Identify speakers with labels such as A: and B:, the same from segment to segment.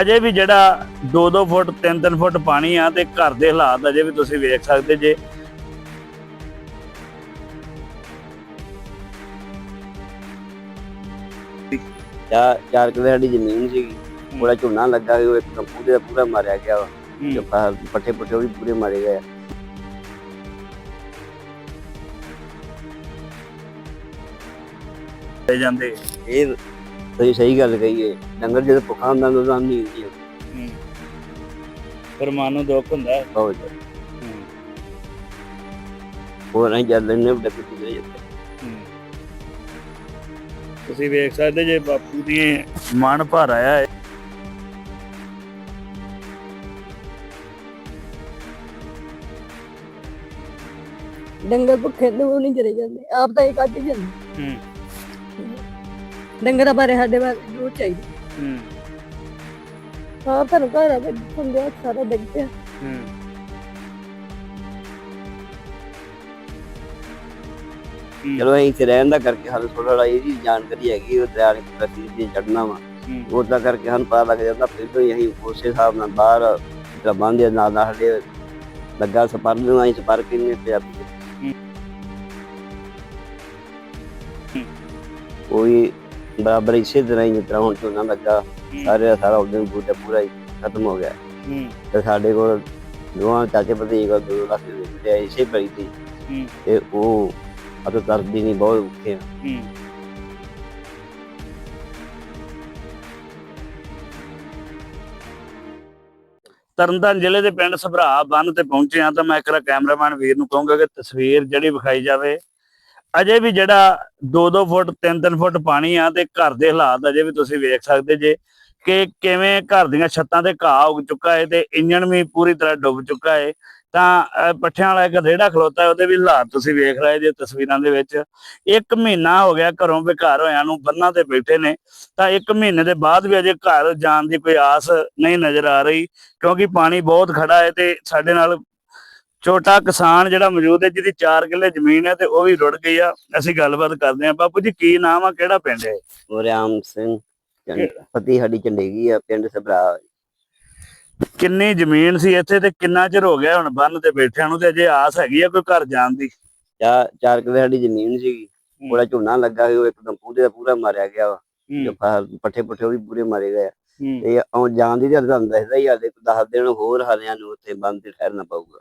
A: ਅਜੇ ਵੀ ਜਿਹੜਾ 2-2 ਫੁੱਟ 3-3 ਫੁੱਟ ਪਾਣੀ ਆ ਤੇ ਘਰ ਦੇ ਹਾਲਾਤ ਅਜੇ ਵੀ ਤੁਸੀਂ ਵੇਖ ਸਕਦੇ ਜੇ।
B: ਚਾਰ ਚਾਰ ਕਿਲੇ ਸਾਡੀ ਜ਼ਮੀਨ ਸੀਗੀ। ਪੂਰਾ ਝੋਨਾ ਲੱਗਾ ਸੀ ਉਹ ਇੱਕ ਪੂਰੇ ਦਾ ਪੂਰਾ ਮਾਰਿਆ ਗਿਆ ਵਾ। ਤੇ ਪੱਠੇ ਵੀ ਪੂਰੇ ਮਾਰੇ ਗਏ ਆ।
A: ਲੈ ਜਾਂਦੇ।
B: ਇਹ ਤੁਸੀਂ ਸਹੀ ਗੱਲ ਕਹੀ ਹੈ ਡੰਗਰ ਜਦੋਂ ਭੁੱਖਾ ਹੁੰਦਾ ਤਾਂ ਉਹਦਾ ਨਹੀਂ ਹੁੰਦੀ।
A: ਫਿਰ ਮਨ ਨੂੰ ਦੁੱਖ ਹੁੰਦਾ ਹੈ।
B: ਬਹੁਤ ਜ਼ਿਆਦਾ। ਹੋਰ ਨਹੀਂ ਜਦ ਲੈਣੇ ਵੱਡੇ ਕੁੱਤੀ ਜਿਹੜੇ
A: ਤੁਸੀਂ ਵੇਖ ਸਕਦੇ ਜੇ ਬਾਪੂ ਦੀ ਮਨ ਭਰ ਆਇਆ ਹੈ
C: ਡੰਗਰ ਭੁੱਖੇ ਤੇ ਉਹ ਨਹੀਂ ਚਲੇ ਜਾਂਦੇ। ਆਪ ਤਾਂ ਇਹ ਕੱਢ ਹੀ ਜਾਂਦੇ।
A: ਹੂੰ।
C: ਡੰਗਰਾਂ ਬਾਰੇ ਸਾਡੇ ਬਾਰੇ ਜੋ ਚਾਹੀਦਾ।
A: ਹੂੰ।
C: ਆਪ ਤੁਹਾਨੂੰ ਘਰ ਆ ਕੇ ਹੁੰਦੇ ਸਾਰਾ ਡਿੱਗ ਪਿਆ
A: ਹੂੰ।
B: ਚਲੋ ਅਸੀਂ ਇੱਥੇ ਰਹਿਣ ਦਾ ਕਰਕੇ ਸਾਨੂੰ ਥੋੜਾ ਇਹ ਵੀ ਜਾਣਕਾਰੀ ਹੈਗੀ ਉਹ ਦਰਿਆ ਦੇ ਪ੍ਰਤੀ ਤੇ ਚੜਨਾ ਵਾ।
A: ਹੂੰ।
B: ਉਹਦਾ ਕਰਕੇ ਸਾਨੂੰ ਪਤਾ ਲੱਗ ਜਾਂਦਾ ਫਿਰ ਤੋਂ ਹੀ ਅਸੀਂ ਉਸੇ ਹਿਸਾਬ ਨਾਲ ਬਾਹਰ ਜਿਹੜਾ ਬੰਦੇ ਨਾਲ ਨਾਲ ਸਾਡੇ ਲੱਗਾ ਸਪਰ ਨੂੰ ਅਸੀਂ ਸਪਰ ਕਿੰਨੇ ਪੰਜਾਬੀ
A: ਹੂੰ।
B: ਕੋਈ ਬਰਾਬਰ ਇਸੇ ਤਰ੍ਹਾਂ ਹੀ ਜਿਸ ਤਰ੍ਹਾਂ ਹੁਣ ਝੋਨਾ ਲੱਗਾ ਸਾਰੇ ਦਾ ਸਾਰਾ ਉਦੋਂ ਬੂਟਾ ਪੂਰਾ ਹੀ ਖਤਮ ਹੋ ਗਿਆ।
A: ਹੂੰ।
B: ਤੇ ਸਾਡੇ ਕੋਲ ਦੋਵਾਂ ਚਾਚੇ ਭਤੀਜੇ ਕੋਲ ਦੋ ਲੱਖ ਦੇ ਬੂਟੇ ਇਸੇ ਪਈ ਸੀ।
A: ਹੂੰ।
B: ਤੇ ਉਹ ਅਦੋਂ ਦਰਦੀ ਨਹੀਂ ਬਹੁਤ ਆ।
A: ਹੂੰ। ਤਰਨਤਾਰਨ ਜ਼ਿਲ੍ਹੇ ਦੇ ਪਿੰਡ ਸਭਰਾ ਬੰਨ ਤੇ ਪਹੁੰਚੇ ਆ ਤਾਂ ਮੈਂ ਇੱਕ ਵਾਰ ਕੈਮਰਾਮੈਨ ਵੀਰ ਨੂੰ ਕਹੂੰਗਾ ਕਿ ਤਸਵੀਰ ਜਿਹੜੀ ਵਿਖਾਈ ਜਾਵੇ ਅਜੇ ਵੀ ਜਿਹੜਾ 2-2 ਫੁੱਟ 3-3 ਫੁੱਟ ਪਾਣੀ ਆ ਤੇ ਘਰ ਦੇ ਹਾਲਾਤ ਅਜੇ ਵੀ ਤੁਸੀਂ ਵੇਖ ਸਕਦੇ ਜੇ ਕਿ ਕਿਵੇਂ ਘਰ ਦੀਆਂ ਛੱਤਾਂ ਤੇ ਘਾਹ ਉੱਗ ਚੁੱਕਾ ਹੈ ਤੇ ਇੰਜਣ ਵੀ ਪੂਰੀ ਤਰ੍ਹਾਂ ਡੁੱਬ ਚੁੱਕਾ ਹੈ ਤਾਂ ਪੱਠਿਆਂ ਵਾਲਾ ਇੱਕ ਰੇੜਾ ਖਲੋਤਾ ਹੈ ਉਹਦੇ ਵੀ ਹਾਲਾਤ ਤੁਸੀਂ ਵੇਖ ਰਹੇ ਜੇ ਤਸਵੀਰਾਂ ਦੇ ਵਿੱਚ। ਇੱਕ ਮਹੀਨਾ ਹੋ ਗਿਆ ਘਰੋਂ ਬੇਕਾਰ ਹੋਇਆਂ ਨੂੰ ਬੰਨਾਂ ਤੇ ਬੈਠੇ ਨੇ। ਤਾਂ ਇੱਕ ਮਹੀਨੇ ਦੇ ਬਾਅਦ ਵੀ ਅਜੇ ਘਰ ਜਾਣ ਦੀ ਕੋਈ ਆਸ ਨਹੀਂ ਨਜ਼ਰ ਆ ਰਹੀ ਕਿਉਂਕਿ ਪਾਣੀ ਬਹੁਤ ਖੜਾ ਹੈ ਤੇ ਸਾਡੇ ਨਾਲ ਛੋਟਾ ਕਿਸਾਨ ਜਿਹੜਾ ਮੌਜੂਦ ਹੈ ਜਿਹਦੀ 4 ਕਿੱਲੇ ਜ਼ਮੀਨ ਹੈ ਤੇ ਉਹ ਵੀ ਰੁੜ ਗਈ ਆ। ਅਸੀਂ ਗੱਲਬਾਤ ਕਰਦੇ ਹਾਂ। ਬਾਪੂ ਜੀ ਕੀ ਨਾਮ ਆ? ਕਿਹੜਾ ਪਿੰਡ ਹੈ?
B: ਮੁਰਿਆਮ ਸਿੰਘ ਪਤੀ ਸਾਡੀ ਚੰਡੇਗੀ ਆ ਪਿੰਡ ਸਭਰਾ।
A: ਕਿੰਨੀ ਜ਼ਮੀਨ ਸੀ ਇੱਥੇ ਤੇ ਕਿੰਨਾ ਚਿਰ ਹੋ ਗਿਆ ਹੁਣ ਬੰਨ ਤੇ ਬੈਠਿਆਂ ਨੂੰ? ਤੇ ਅਜੇ ਆਸ ਹੈਗੀ ਆ ਕੋਈ ਘਰ ਜਾਣ ਦੀ?
B: ਚਾਰ ਚਾਰ ਕਿਲੇ ਸਾਡੀ ਜ਼ਮੀਨ ਸੀਗੀ। ਪੂਰਾ ਝੋਨਾ ਲੱਗਾ ਸੀ ਉਹ ਇੱਕਦਮ ਪੂਰੇ ਦਾ ਪੂਰਾ ਮਾਰਿਆ ਗਿਆ ਵਾ। ਪੱਠੇ ਪੁੱਠੇ ਵੀ ਪੂਰੇ ਮਾਰੇ ਗਏ ਤੇ ਉਹ ਜਾਣ ਦੀ ਤਾਂ ਤੁਹਾਨੂੰ ਦੱਸਦਾ ਹੀ ਹਾਲੇ 10 ਦਿਨ ਹੋਰ ਹਾਲਿਆਂ ਨੂੰ ਉੱਥੇ ਬੰਦ ਤੇ ਠਹਿਰਨਾ ਪਊਗਾ।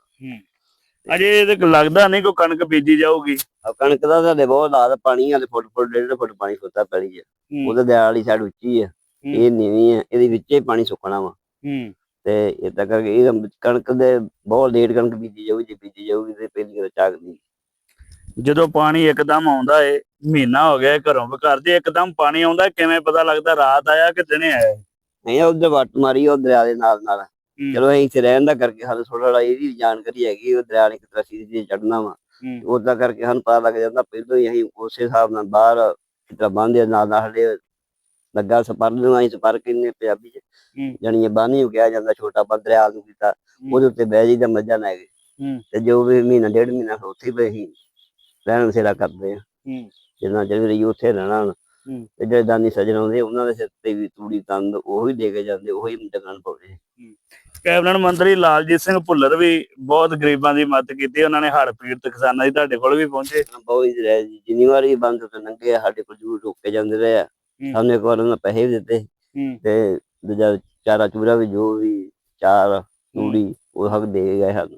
A: ਅਜੇ ਇਹਦੇ ਕੋਲ ਲੱਗਦਾ ਨਹੀਂ ਕੋਈ ਕਣਕ ਬੀਜੀ ਜਾਊਗੀ।
B: ਆ ਕਣਕ ਦਾ ਤੁਹਾਡੇ ਬਹੁਤ ਲਾਦ ਪਾਣੀ ਹਾਲੇ ਫੁੱਟ ਫੁੱਟ ਡੇਢ ਫੁੱਟ ਪਾਣੀ ਸੁੱਤਾ ਪੈਲੀ ਹੂੰ, ਉਹਦੇ ਦਿਆਲ ਵਾਲੀ ਸਾਈਡ ਉੱਚੀ ਹੂੰ। ਇਹ ਨੀਵੀਂ ਹੈ ਇਹਦੇ ਵਿੱਚੇ ਪਾਣੀ ਸੁੱਕਣਾ ਵਾ।
A: ਹੂੰ।
B: ਤੇ ਇਦਾਂ ਕਰਕੇ ਇਹ ਕਣਕ ਦੇ ਬਹੁਤ ਲੇਟ ਕਣਕ ਬੀਜੀ ਜਾਊਗੀ ਜੇ ਬੀਜੀ ਜਾਊਗੀ ਤੇ ਪਹਿਲੀ ਗੱਲ ਝਾਕਦੀ
A: ਜਦੋਂ ਪਾਣੀ ਇੱਕਦਮ ਆਉਂਦਾ ਏ ਮਹੀਨਾ ਹੋ ਗਿਆ ਏ ਘਰੋਂ ਘਰ ਦੇ ਇੱਕਦਮ ਪਾਣੀ ਆਉਂਦਾ ਕਿਵੇਂ ਪਤਾ ਲੱਗਦਾ ਰਾਤ ਆਇਆ ਕਿ ਦਿਨੇ ਆਇਆ
B: ਨਹੀਂ ਉਧਰ ਵੱਟ ਮਾਰੀ ਉਹ ਦਰਿਆ ਦੇ ਨਾਲ ਨਾਲ। ਚਲੋ ਅਸੀਂ ਇੱਥੇ ਰਹਿਣ ਦਾ ਕਰਕੇ ਸਾਨੂੰ ਥੋੜਾ ਥੋੜਾ ਇਹ ਵੀ ਜਾਣਕਾਰੀ ਹੈਗੀ ਉਹ ਦਰਿਆ ਨੇ ਕਿਸ ਤਰ੍ਹਾਂ ਸਿੱਧੀ ਚੜਨਾ ਵਾ
A: ਹੂੰ।
B: ਉਹਦਾ ਕਰਕੇ ਸਾਨੂੰ ਪਤਾ ਲੱਗ ਜਾਂਦਾ ਪਹਿਲਾਂ ਹੀ ਅਸੀਂ ਉਸੇ ਹਿਸਾਬ ਨਾਲ ਬਾਹਰ ਕਿਤਾ ਬੰਦੇ ਨਾਲ ਨਾਲ ਸਾਡੇ ਲੱਗਾ ਸਪਰ ਨੂੰ ਅਸੀਂ ਸਪਰ ਕਿੰਨੇ ਪੰਜਾਬੀ ਚ
A: ਹੂੰ।
B: ਇਹ ਬਾਨੀ ਕਿਹਾ ਜਾਂਦਾ ਛੋਟਾ ਬੰਦ ਦਰਿਆ ਨੂੰ ਕੀਤਾ ਉਹਦੇ ਉੱਤੇ ਬਹਿ ਜੀ ਦਾ ਮੱਝਾਂ ਲੈ ਗਏ
A: ਹੂੰ।
B: ਤੇ ਜੋ ਵੀ ਮਹੀਨਾ ਡੇਢ ਮਹੀਨਾ ਉੱਥੇ ਹੀ ਪਏ ਰਹਿਣ ਸੇਰਾ ਕਰਦੇ ਆ
A: ਹੂੰ।
B: ਜਿੰਨਾ ਚਿਰ ਵੀ ਉੱਥੇ ਰਹਿਣਾ ਹੁਣ।
A: ਹੂੰ।
B: ਤੇ ਜਿਹੜੇ ਦਾਨੀ ਸੱਜਣ ਆਉਂਦੇ ਉਹਨਾਂ ਦੇ ਸਿਰ ਤੇ ਵੀ ਤੂੜੀ ਤੰਦ ਉਹ ਹੀ ਦੇ ਕੇ ਜਾਂਦੇ ਉਹੀ ਡੰਗਣ ਪਾਉਂਦੇ।
A: ਕੈਬਨਿਟ ਮੰਤਰੀ ਲਾਲਜੀਤ ਸਿੰਘ ਭੁੱਲਰ ਵੀ ਬਹੁਤ ਗਰੀਬਾਂ ਦੀ ਮਦਦ ਕੀਤੀ ਉਹਨਾਂ ਨੇ ਹੜ੍ਹ ਪੀੜਤ ਕਿਸਾਨਾਂ ਦੀ ਤੁਹਾਡੇ ਕੋਲ ਵੀ ਪਹੁੰਚੇ।
B: ਬਹੁਤ ਹੀ ਰਹਿ ਜੀ ਜਿੰਨੀ ਵਾਰ ਬੰਦ ਤੋਂ ਲੰਘੇ ਸਾਡੇ ਕੋਲ ਜ਼ਰੂਰ ਰੁਕ ਕੇ ਜਾਂਦੇ ਰਹੇ ਆ। ਸਾਨੂੰ ਇੱਕ ਵਾਰ ਉਹਨਾਂ ਪੈਸੇ ਵੀ ਦਿੱਤੇ। ਤੇ ਦੂਜਾ ਚਾਰਾ ਚੂਰਾ ਵੀ ਜੋ ਵੀ ਚਾਰ ਤੂੜੀ ਉਹ ਹੱਕ ਦੇ ਗਏ ਹਨ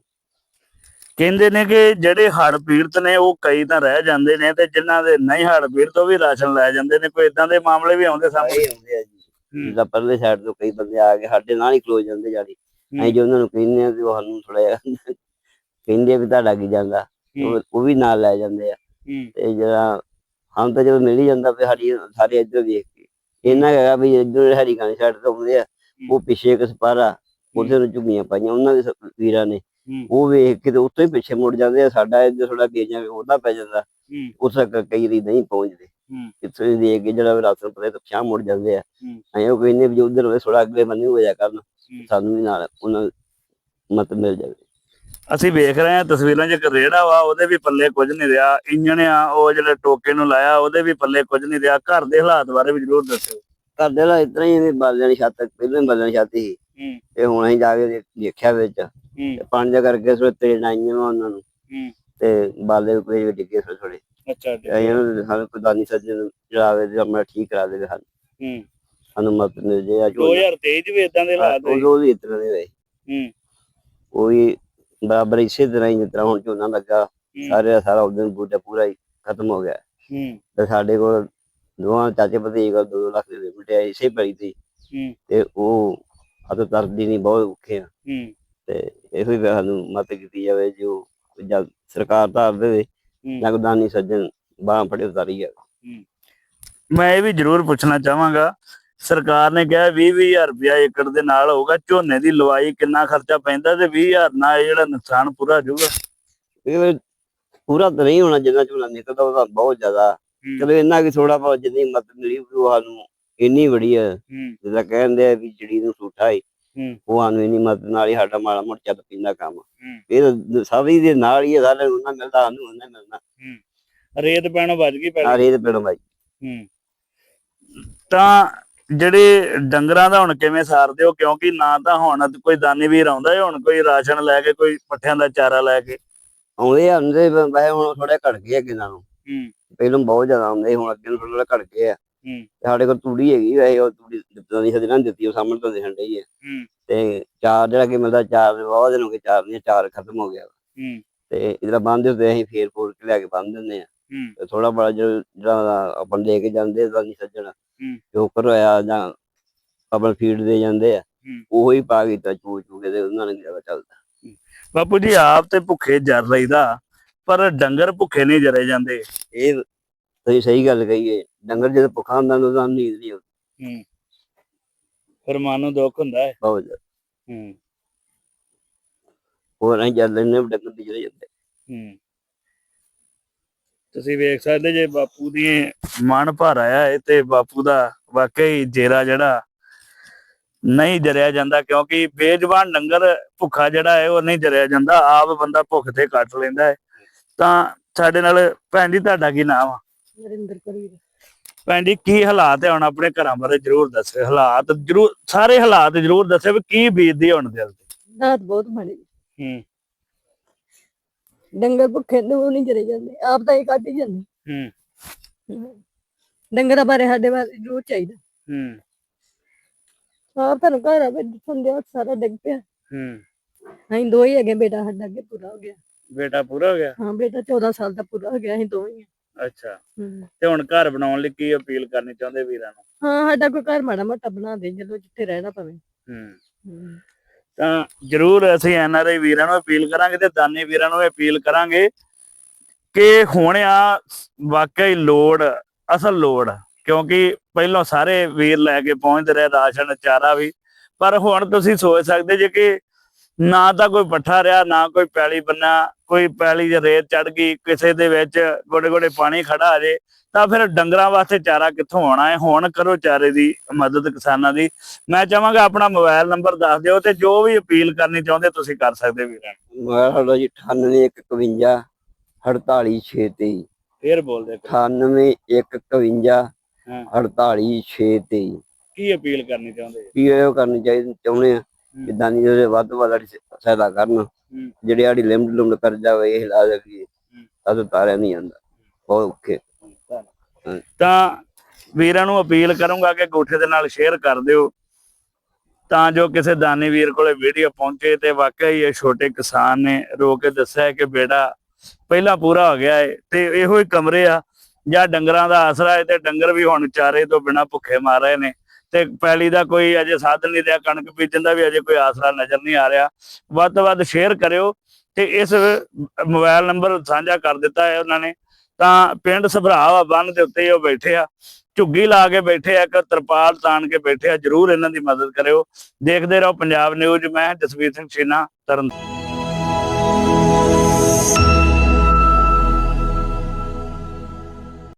A: ਕਹਿੰਦੇ ਨੇ ਕਿ ਜਿਹੜੇ ਹੜ੍ਹ ਪੀੜਤ ਨੇ ਉਹ ਕਈ ਤਾਂ ਰਹਿ ਜਾਂਦੇ ਨੇ ਤੇ ਜਿਨ੍ਹਾਂ ਦੇ ਨਹੀਂ ਹੜ੍ਹ ਪੀੜਤ ਉਹ ਵੀ ਰਾਸ਼ਨ ਲੈ ਜਾਂਦੇ ਨੇ ਕੋਈ ਇਦਾਂ ਦੇ ਮਾਮਲੇ ਵੀ ਆਉਂਦੇ ਸਾਹਮਣੇ?
B: ਹੁੰਦੇ ਆ ਜੀ। ਜਿੱਦਾਂ ਪਰਲੇ ਸਾਈਡ ਤੋਂ ਕਈ ਬੰਦੇ ਆ ਕੇ ਸਾਡੇ ਨਾਲ ਹੀ ਖਲੋ ਜਾਂਦੇ ਜਾੜੀ ਅਸੀਂ ਜੋ ਉਹਨਾਂ ਨੂੰ ਕਹਿੰਦੇ ਆ ਤੇ ਉਹ ਸਾਨੂੰ ਥੋੜਾ ਜਿਹਾ ਕਹਿੰਦੇ ਵੀ ਤੁਹਾਡਾ ਕੀ ਜਾਂਦਾ। ਉਹ ਵੀ ਨਾਲ ਲੈ ਜਾਂਦੇ ਆ।
A: ਹੂੰ।
B: ਤੇ ਜਿਹੜਾ ਹਮ ਤਾਂ ਜਦੋਂ ਮਿਲ ਹੀ ਜਾਂਦਾ ਵੀ ਸਾਡੀ ਸਾਰੇ ਇੱਧਰ ਵੇਖ ਕੇ। ਇਹਨਾਂ ਹੈਗਾ ਵੀ ਇੱਧਰ ਹਰੀ ਗਾਣੀ ਸਾਈਡ ਤੋਂ ਆਉਂਦੇ ਆ ਉਹ ਪਿੱਛੇ ਇੱਕ ਸਪਾਰਾ ਉਹਦੇ ਨੂੰ ਝੁੱਗੀਆਂ ਪਾਈਆਂ ਉਹਨਾਂ ਦੇ ਵੀਰਾਂ ਨੇ।
A: ਹੂੰ।
B: ਉਹ ਵੇਖ ਕੇ ਤੇ ਉੱਤੋਂ ਹੀ ਪਿੱਛੇ ਮੁੜ ਜਾਂਦੇ ਆ ਸਾਡਾ ਇੱਧਰ ਥੋੜਾ ਗੇਜਾਂ ਉਹਦਾ ਪੈ ਜਾਂਦਾ। ਉਸ ਤੱਕ ਕਈ ਵਾਰੀ ਨਹੀਂ ਪਹੁੰਚਦੇ। ਵੀ ਦੇਖ ਕੇ ਜਿਹੜਾ ਵੀ ਰਾਸ਼ਨ ਪਰੇ ਤੋਂ ਪਿਛਾਂਹ ਮੁੜ ਜਾਂਦੇ ਆ। ਐਂ ਉਹ ਕਹਿੰਦੇ ਵੀ ਉਧਰ ਹੋਵੇ ਥੋੜਾ ਅੱਗੇ ਬੰਨੇ ਹੋ ਜਾ ਕਰਨ। ਸਾਨੂੰ ਵੀ ਨਾਲ ਉਹਨਾਂ ਮਤ ਮਿਲ ਜਾਵੇ।
A: ਅਸੀਂ ਵੇਖ ਰਹੇ ਹਾਂ ਤਸਵੀਰਾਂ 'ਚ ਇੱਕ ਰੇੜਾ ਵਾ ਉਹਦੇ ਵੀ ਪੱਲੇ ਕੁਝ ਨਹੀਂ ਰਿਹਾ। ਇੰਜਣ ਆ ਉਹ ਜਿਹੜੇ ਟੋਕੇ ਨੂੰ ਲਾਇਆ ਉਹਦੇ ਵੀ ਪੱਲੇ ਕੁਝ ਨਹੀਂ ਰਿਹਾ। ਘਰ ਦੇ ਹਾਲਾਤ ਬਾਰੇ ਵੀ ਜ਼ਰੂਰ ਦੱਸੋ
B: ਕਰਦੇ ਲਾ ਇਤਨਾ ਹੀ ਬਾਲਿਆਂ ਦੀ ਛੱਤ ਪਹਿਲਾਂ ਬਾਲਿਆਂ ਦੀ ਛੱਤ ਸੀ।
A: ਹੂੰ।
B: ਤੇ ਹੁਣ ਅਸੀਂ ਜਾ ਕੇ ਦੇਖ- ਦੇਖਿਆ ਵਿੱਚ। ਤੇ ਦਾ ਕਰਕੇ ਸੋ ਤੇਲ ਆਈਆਂ ਵਾ ਉਹਨਾਂ ਨੂੰ।
A: ਹੂੰ।
B: ਤੇ ਬਾਲੇ ਉੱਪਰ ਵੀ ਡਿੱਗੇ ਥੋੜੇ ਥੋੜੇ
A: ਅੱਛਾ ਜੀ।
B: ਇਹਨਾਂ ਨੂੰ ਸਾਨੂੰ ਕੋਈ ਦਾਨੀ ਸੱਜਣ ਚਲਾਵੇ ਤੇ ਆਪਣਾ ਠੀਕ ਕਰਾ ਦੇਵੇ ਸਾਨੂੰ।
A: ਹੂੰ।
B: ਸਾਨੂੰ ਮਦਦ ਮਿਲ ਜੇ ਆ
A: 2023 ਚ ਵੀ ਇਦਾਂ ਦੇ ਹਾਲਾਤ ਹੋਏ
B: ਉਹ ਵੀ ਇਤਨਾ ਦੇ ਹੋਏ
A: ਹੂੰ।
B: ਉਹ ਵੀ ਬਰਾਬਰ ਇਸੇ ਤਰ੍ਹਾਂ ਹੀ ਤਰ੍ਹਾਂ ਹੁਣ ਝੋਨਾ ਲੱਗਾ ਸਾਰੇ ਦਾ ਸਾਰਾ ਉਦੋਂ ਬੂਟਾ ਪੂਰਾ ਹੀ ਖਤਮ ਹੋ ਗਿਆ।
A: ਹੂੰ।
B: ਤੇ ਸਾਡੇ ਕੋਲ ਦੋਵਾਂ ਚਾਚੇ ਭਤੀਜੇ ਕੋਲ 2 ਲੱਖ ਦੇ ਬੂਟੇ ਇਸੇ ਪੜੀ ਸੀ।
A: ਹੂੰ।
B: ਤੇ ਉਹ ਅਤ ਤਰਦੀ ਨਹੀਂ ਬਹੁਤ ਔਖੇ ਆ।
A: ਹੂੰ।
B: ਤੇ ਇਹੋ ਹੀ ਸਾਨੂੰ ਮਦਦ ਕੀਤੀ ਜਾਵੇ ਜੋ ਜਦ ਸਰਕਾਰ ਧਾਰ ਦੇਵੇ
A: ਹੂੰ।
B: ਜਾਂ ਕੋਈ ਦਾਨੀ ਸੱਜਣ ਬਾਹ ਫੜੇ ਉਤਾਰੀ ਆ
A: ਮੈਂ ਇਹ ਵੀ ਜ਼ਰੂਰ ਪੁੱਛਣਾ ਚਾਹਾਂਗਾ ਸਰਕਾਰ ਨੇ ਕਿਹਾ 20000 ਰੁਪਇਆ ਏਕੜ ਦੇ ਨਾਲ ਹੋਊਗਾ ਝੋਨੇ ਦੀ ਲਵਾਈ ਕਿੰਨਾ ਖਰਚਾ ਪੈਂਦਾ ਤੇ 20000 ਨਾਲ ਜਿਹੜਾ ਨੁਕਸਾਨ ਪੂਰਾ ਹੋ ਜਾਊਗਾ?
B: ਇਹ ਪੂਰਾ ਤਾਂ ਨਹੀਂ ਹੋਣਾ ਜਿੰਨਾ ਝੋਨਾ ਨਿਕਲਦਾ ਉਹਦਾ ਬਹੁਤ ਜ਼ਿਆਦਾ। ਚਲੋ ਇੰਨਾ ਕਿ ਥੋੜਾ ਬਹੁਤ ਜਿੰਨੀ ਮਦਦ ਮਿਲੀ ਉਹ ਸਾਨੂੰ ਇੰਨੀ ਬੜੀ ਹੈ। ਜਿੱਦਾਂ ਕਹਿੰਦੇ ਆ ਵੀ ਜਿਹੜੀ ਨੂੰ ਸੂਠਾ ਹੂੰ। ਉਹ ਸਾਨੂੰ ਇੰਨੀ ਮਦਦ ਨਾਲ ਹੀ ਸਾਡਾ ਮਾੜਾ ਮੋਟਾ ਚੱਲ ਪਿੰਦਾ ਕੰਮ। ਇਹ ਸਭੀ ਦੇ ਨਾਲ ਹੀ ਹੈ, ਸਾਰੇ ਉਹਨਾਂ ਮਿਲਦਾ ਸਾਨੂੰ ਉਹਨਾਂ ਮਿਲਣਾ।
A: ਰੇਤ ਪੈਣੋਂ ਬਚ ਗਈ ਪਹਿਲਾਂ?
B: ਸਾਰੇ ਪਿੰਡੋਂ ਬਾਈ
A: ਹੂੰ। ਤਾਂ ਜਿਹੜੇ ਡੰਗਰਾਂ ਦਾ ਹੁਣ ਕਿਵੇਂ ਸਾਰਦੇ ਹੋ? ਕਿਉਂਕਿ ਨਾ ਤਾਂ ਹੁਣ ਕੋਈ ਦਾਨੀ ਵੀਰ ਆਉਂਦਾ ਹੈ ਹੁਣ ਕੋਈ ਰਾਸ਼ਨ ਲੈ ਕੇ ਕੋਈ ਪੱਠਿਆਂ ਦਾ ਚਾਰਾ ਲੈ ਕੇ।
B: ਆਉਂਦੇ ਆ ਆਉਂਦੇ ਵੈਸੇ ਹੁਣ ਥੋੜੇ ਘਟ ਗਏ ਅੱਗੇ ਨਾਲੋਂ
A: ਹੂੰ।
B: ਪਹਿਲਾਂ ਬਹੁਤ ਜ਼ਿਆਦਾ ਆਉਂਦੇ ਹੁਣ ਅੱਗੇ ਨੂੰ ਥੋੜਾ ਘਟ ਗਏ ਆ ਸਾਡੇ ਕੋਲ ਤੂੜੀ ਹੈਗੀ ਵੈਸੇ ਉਹ ਤੂੜੀ ਦਿੱਤਾਂ ਦੀ ਸਦਨਾਂ ਦਿੱਤੀ ਉਹ ਸਾਹਮਣੇ ਤੋਂ ਦਿਖਣ ਡਈ ਹੈ
A: ਹੂੰ।
B: ਤੇ ਚਾਰ ਜਿਹੜਾ ਕਿ ਮਿਲਦਾ ਚਾਰ ਬਹੁਤ ਦਿਨ ਹੋ ਗਏ ਚਾਰ ਨਹੀਂ ਚਾਰ ਖਤਮ ਹੋ ਗਿਆ
A: ਹੂੰ।
B: ਤੇ ਇਹਦਾ ਬੰਦ ਹੁੰਦੇ ਅਸੀਂ ਫੇਰ ਫੋਰ ਕੇ ਲੈ ਕੇ ਬੰਨ ਦਿੰਦੇ ਆ।
A: ਹੂੰ।
B: ਤੇ ਥੋੜਾ ਬੜਾ ਜਿਹੜਾ ਆਪਾਂ ਲੈ ਕੇ ਜਾਂਦੇ ਤਾਂ ਨਹੀਂ ਸੱਜਣਾ
A: ਹੂੰ।
B: ਜੋਕਰ ਹੋਇਆ ਜਾਂ ਆਪਣ ਫੀਡ ਦੇ ਜਾਂਦੇ ਆ। ਉਹੋ ਹੀ ਪਾ ਕੇ ਤਾਂ ਚੂ ਚੂ ਕੇ ਤੇ ਉਹਨਾਂ ਨੇ ਜ਼ਿਆਦਾ ਚੱਲਦਾ।
A: ਬਾਪੂ ਜੀ ਆਪ ਤੇ ਭੁੱਖੇ ਜਰ ਲਈਦਾ ਪਰ ਡੰਗਰ ਭੁੱਖੇ ਨਹੀਂ ਜਰੇ ਜਾਂਦੇ।
B: ਇਹ ਤੁਸੀਂ ਸਹੀ ਗੱਲ ਕਹੀਏ ਡੰਗਰ ਜਦੋਂ ਭੁੱਖਾ ਹੁੰਦਾ ਤਾਂ ਉਹਨੂੰ ਨੀਂਦ ਨਹੀਂ ਆਉਂਦੀ।
A: ਹੂੰ। ਫਿਰ ਮਨ ਨੂੰ ਦੁੱਖ ਹੁੰਦਾ ਹੈ
B: ਬਹੁਤ ਜ਼ਿਆਦਾ।
A: ਹੂੰ।
B: ਹੋਰ ਅਸੀਂ ਚੱਲ ਲੈਣੇ ਡੰਗਰ ਦੀ ਜਿਹੜੇ ਜਾਂਦੇ।
A: ਹੂੰ। ਤੁਸੀਂ ਵੇਖ ਸਕਦੇ ਜੇ ਬਾਪੂ ਦੀ ਮਨ ਭਰ ਆਇਆ ਹੈ ਤੇ ਬਾਪੂ ਦਾ ਵਾਕਈ ਜੇਰਾ ਜਿਹੜਾ ਨਹੀਂ ਜਰਿਆ ਜਾਂਦਾ ਕਿਉਂਕਿ ਬੇਜਵਾਨ ਡੰਗਰ ਭੁੱਖਾ ਜਿਹੜਾ ਹੈ ਉਹ ਨਹੀਂ ਜਰਿਆ ਜਾਂਦਾ ਆਪ ਬੰਦਾ ਭੁੱਖ ਤੇ ਕੱਟ ਲੈਂਦਾ ਹੈ ਤਾਂ ਸਾਡੇ ਨਾਲ ਭੈਣ ਜੀ ਤੁਹਾਡਾ ਕੀ ਨਾਮ ਆ?
C: ਨਰਿੰਦਰ ਕਰੀ
A: ਭੈਣ ਜੀ ਕੀ ਹਾਲਾਤ ਹੈ ਹੁਣ ਆਪਣੇ ਘਰਾਂ ਬਾਰੇ ਜਰੂਰ ਦੱਸਿਓ। ਹਾਲਾਤ ਜਰੂਰ ਸਾਰੇ ਹਾਲਾਤ ਜਰੂਰ ਦੱਸਿਓ ਵੀ ਕੀ ਬੀਤਦੀ ਹੈ ਹੁਣ ਦਿਲ ਤੇ।
C: ਰਾਤ ਬਹੁਤ ਮਾੜੀ
A: ਹੂੰ।
C: ਡੰਗਰ ਭੁੱਖੇ ਨੂੰ ਨਹੀਂ ਜਰੇ ਜਾਂਦੇ ਆਪ ਤਾਂ ਇਹ ਕੱਢ ਹੀ ਜਾਂਦੇ।
A: ਹੂੰ।
C: ਡੰਗਰਾਂ ਬਾਰੇ ਸਾਡੇ ਬਾਰੇ ਜ਼ਰੂਰ ਚਾਹੀਦਾ।
A: ਹੂੰ।
C: ਆਪ ਤੁਹਾਨੂੰ ਘਰ ਆ ਵਿੱਚ ਸੰਦਿਆ ਸਾਰਾ ਡਿੱਗ ਪਿਆ।
A: ਹੂੰ।
C: ਅਸੀਂ ਦੋ ਹੀ ਹੈਗੇ ਬੇਟਾ ਸਾਡਾ ਅੱਗੇ ਪੂਰਾ ਹੋ ਗਿਆ।
A: ਬੇਟਾ ਪੂਰਾ ਹੋ ਗਿਆ?
C: ਹਾਂ ਬੇਟਾ 14 ਸਾਲ ਦਾ ਪੂਰਾ ਹੋ ਗਿਆ ਅਸੀਂ ਦੋ ਹੀ ਹਾਂ।
A: ਅੱਛਾ।
C: ਹਮ।
A: ਤੇ ਹੁਣ ਘਰ ਬਣਾਉਣ ਲਈ ਕੀ ਅਪੀਲ ਕਰਨੀ ਚਾਹੁੰਦੇ ਵੀਰਾਂ ਨੂੰ?
C: ਹਾਂ ਸਾਡਾ ਕੋਈ ਘਰ ਮਾੜਾ ਮੋਟਾ ਬਣਾ ਦੇ ਜਦੋਂ ਜਿੱਥੇ ਰਹਿਣਾ ਪਵੇ।
A: ਹੂੰ।
C: ਹਮ।
A: ਤਾਂ ਜਰੂਰ ਅਸੀਂ ਐਨਆਰਆਈ ਵੀਰਾਂ ਨੂੰ ਅਪੀਲ ਕਰਾਂਗੇ ਤੇ ਦਾਨੀ ਵੀਰਾਂ ਨੂੰ ਅਪੀਲ ਕਰਾਂਗੇ ਕਿ ਹੁਣ ਆ ਵਾਕਈ ਲੋੜ ਅਸਲ ਲੋੜ ਕਿਉਂਕਿ ਪਹਿਲਾਂ ਸਾਰੇ ਵੀਰ ਲੈ ਕੇ ਪਹੁੰਚਦੇ ਰਹੇ ਰਾਸ਼ਨ ਚਾਰਾ ਵੀ। ਪਰ ਹੁਣ ਤੁਸੀਂ ਸੋਚ ਸਕਦੇ ਜੇ ਕਿ ਨਾ ਤਾਂ ਕੋਈ ਪੱਠਾ ਰਿਹਾ ਨਾ ਕੋਈ ਪੈਲੀ ਬੰਨਾ ਕੋਈ ਪੈਲੀ 'ਚ ਰੇਤ ਚੜ ਗਈ ਕਿਸੇ ਦੇ ਵਿੱਚ ਗੋਡੇ ਗੋਡੇ ਪਾਣੀ ਖੜਾ ਆ ਜੇ ਤਾਂ ਫਿਰ ਡੰਗਰਾਂ ਵਾਸਤੇ ਚਾਰਾ ਕਿੱਥੋਂ ਆਉਣਾ ਹੈ? ਹੁਣ ਕਰੋ ਚਾਰੇ ਦੀ ਮਦਦ ਕਿਸਾਨਾਂ ਦੀ। ਮੈਂ ਚਾਹਾਂਗਾ ਆਪਣਾ ਮੋਬਾਈਲ ਨੰਬਰ ਦੱਸ ਦਿਓ ਤੇ ਜੋ ਵੀ ਅਪੀਲ ਕਰਨੀ ਚਾਹੁੰਦੇ ਤੁਸੀਂ ਕਰ ਸਕਦੇ ਵੀਰਾਂ।
B: ਮੋਬਾਈਲ ਸਾਡਾ ਜੀ 9851 48623
A: ਫੇਰ ਬੋਲਦੇ
B: 9851
A: ਹਾਂ।
B: 48623
A: ਕੀ ਅਪੀਲ ਕਰਨੀ ਚਾਹੁੰਦੇ?
B: ਕੀ ਇਹ ਕਰਨੀ ਚਾਹੀਦੀ ਚਾਹੁੰਦੇ ਆ? ਕਿ ਦਾਨੀ ਜਿਹੜੇ ਵੱਧ ਵੱਧ ਸਹਾਇਤਾ ਕਰਨ। ਜਿਹੜੀ ਸਾਡੀ ਲਿਮਟ ਲੁਮਟ ਕਰ ਜਾਵੇ ਇਹ ਲਾ ਦੇ ਵੀ ਅਦ ਤਾਰਿਆ ਨਹੀਂ ਜਾਂਦਾ ਬਹੁਤ ਔਖੇ।
A: ਤਾਂ ਵੀਰਾਂ ਨੂੰ ਅਪੀਲ ਕਰੂੰਗਾ ਕਿ ਗੋਠੇ ਦੇ ਨਾਲ ਸ਼ੇਅਰ ਕਰ ਦਿਓ ਤਾਂ ਜੋ ਕਿਸੇ ਦਾਨੀ ਵੀਰ ਕੋਲੇ ਵੀਡੀਓ ਪਹੁੰਚੇ ਤੇ ਵਾਕਈ ਇਹ ਛੋਟੇ ਕਿਸਾਨ ਨੇ ਰੋ ਕੇ ਦੱਸਿਆ ਕਿ ਬੇਟਾ ਪਹਿਲਾਂ ਪੂਰਾ ਹੋ ਗਿਆ ਹੈ ਤੇ ਇਹੋ ਹੀ ਕਮਰੇ ਆ ਜਾਂ ਡੰਗਰਾਂ ਦਾ ਆਸਰਾ ਹੈ ਤੇ ਡੰਗਰ ਵੀ ਹੁਣ ਚਾਰੇ ਤੋਂ ਬਿਨਾ ਭੁੱਖੇ ਮਾਰ ਰਹੇ ਨੇ। ਤੇ ਪੈਲੀ ਦਾ ਕੋਈ ਅਜੇ ਸਾਧਨ ਨਹੀਂ ਰਿਹਾ, ਕਣਕ ਬੀਜਣ ਦਾ ਵੀ ਅਜੇ ਕੋਈ ਆਸਰਾ ਨਜ਼ਰ ਨਹੀਂ ਆ ਰਿਹਾ। ਵੱਧ ਤੋਂ ਵੱਧ ਸ਼ੇਅਰ ਕਰਿਓ ਤੇ ਇਸ ਮੋਬਾਈਲ ਨੰਬਰ ਸਾਂਝਾ ਕਰ ਦਿੱਤਾ ਹੈ ਉਹਨਾਂ ਨੇ। ਤਾਂ ਪਿੰਡ ਸਭਰਾਵਾ ਬੰਨ ਦੇ ਉੱਤੇ ਉਹ ਬੈਠੇ ਆ। ਝੁੱਗੀ ਲਾ ਕੇ ਬੈਠੇ ਆ, ਇੱਕ ਤਰਪਾਲ ਤਾਣ ਕੇ ਬੈਠੇ ਆ। ਜਰੂਰ ਇਹਨਾਂ ਦੀ ਮਦਦ ਕਰਿਓ। ਦੇਖਦੇ ਰਹੋ ਪੰਜਾਬ ਨਿਊਜ਼ ਮੈਂ ਜਸਵੀਰ ਸਿੰਘ ਛੀਨਾ ਤਰਨ।